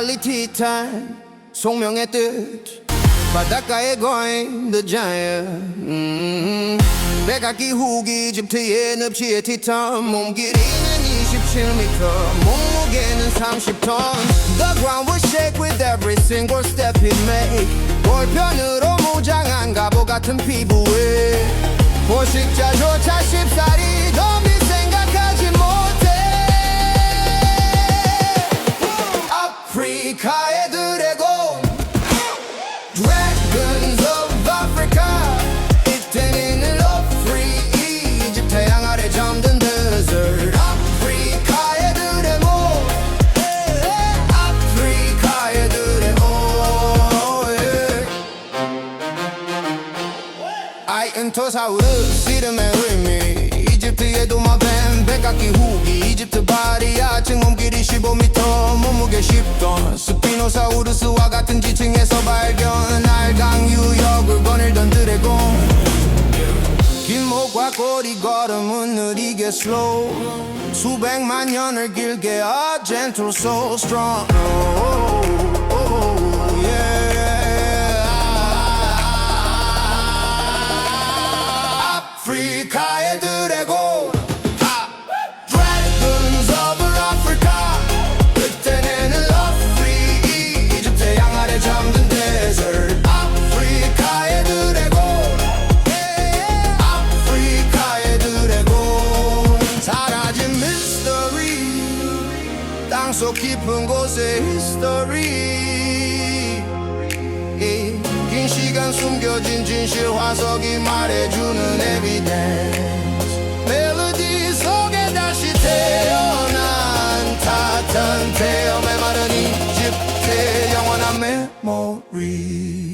reality time 송명의 뜻 바닷가에 거인 the giant 음, 백악기 후기 이집트의 늪지의 티탄 몸 길이는 27m 몸무게는 30톤 The ground will shake with every single step he make 볼편으로 무장한 갑오 같은 피부에 포식자조차 아이엔토사우루스 이름의 의미 이집트의 도마뱀 백악기 후기. 이집트 바리아 층몸길이 15m 몸무게 10톤. 스피노사우루스와 같은 지층에서 발견 알강 유역을 거닐던 드래곤. 긴 목과 꼬리 걸음은 느리게 slow. 수백만 년을 길게 a gentle so strong 땅 속 깊은 곳의 history. 긴 시간 숨겨진 진실 화석이 말해주는 evidence. 멜로디 속에 다시 태어난 타탄 태어 메마른 이집트의 영원한 메모리